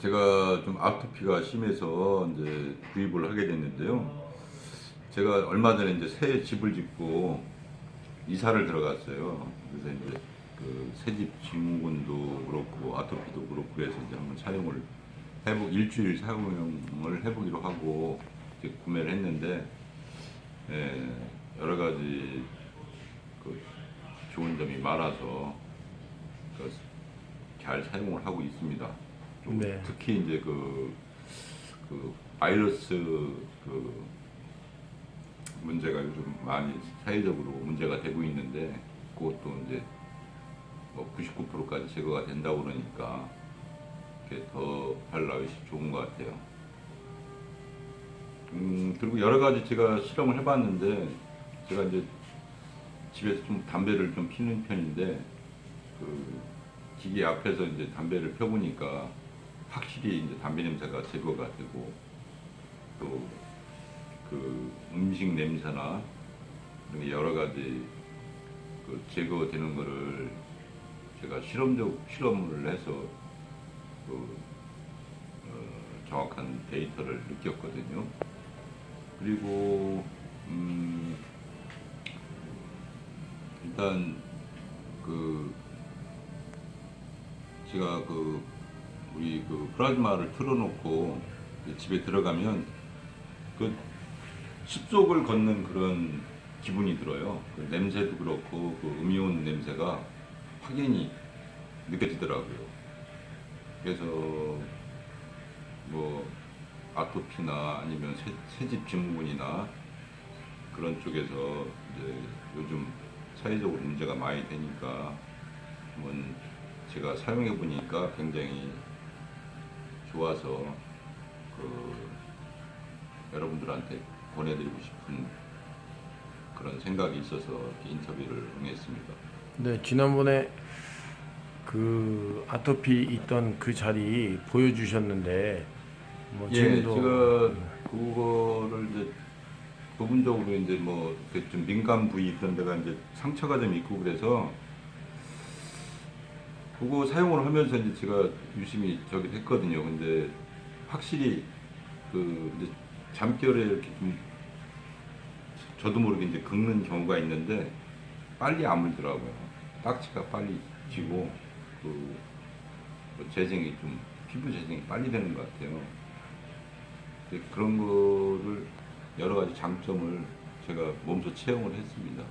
제가 좀 아토피가 심해서 이제 구입을 하게 됐는데요. 제가 얼마 전에 이제 새 집을 짓고 이사를 들어갔어요. 그래서 이제 그 새집 증후군도 그렇고 아토피도 그렇고 그래서 이제 한번 사용을 해보 일주일 사용을 해보기로 하고 이제 구매를 했는데 예, 여러 가지 그 좋은 점이 많아서 그잘 사용을 하고 있습니다. 좀 네. 특히 이제 그, 그 바이러스 그 문제가 요즘 많이 사회적으로 문제가 되고 있는데 그것도 이제 뭐 99%까지 제거가 된다고 그러니까 이렇게 더 발라이 좋은 것 같아요. 음 그리고 여러 가지 제가 실험을 해봤는데 제가 이제 집에서 좀 담배를 좀 피는 편인데 그 기계 앞에서 이제 담배를 펴보니까 확실히 이제 담배 냄새가 제거가 되고 또 그 음식 냄새나 여러 가지 그 제거되는 거를 제가 실험적 실험을 해서 그 어, 정확한 데이터를 느꼈거든요. 그리고 음 일단 그 제가 그 우리 그 플라즈마를 틀어놓고 집에 들어가면 그 숲속을 걷는 그런 기분이 들어요. 그 냄새도 그렇고 그 음이온 냄새가 확연히 느껴지더라고요. 그래서 뭐 아토피나 아니면 새, 새집 증후군이나 그런 쪽에서 이제 요즘 사회적으로 문제가 많이 되니까 제가 사용해 보니까 굉장히 좋아서 그 여러분들한테 보내드리고 싶은 그런 생각이 있어서 인터뷰를 응했습니다. 네, 지난번에 그 아토피 있던 그 자리 보여주셨는데 뭐 예, 지금도 제가 그거를 이제 부분적으로 이제 뭐 좀 민감 부위 그런 데가 이제 상처가 좀 있고 그래서 그거 사용을 하면서 이제 제가 유심히 저기 했거든요. 근데 확실히 그 이제 잠결에 이렇게 좀 저도 모르게 이제 긁는 경우가 있는데 빨리 안 물더라고요. 딱지가 빨리 지고 그 재생이 좀 피부 재생이 빨리 되는 것 같아요. 그런 거를 여러 가지 장점을 제가 몸소 체험을 했습니다.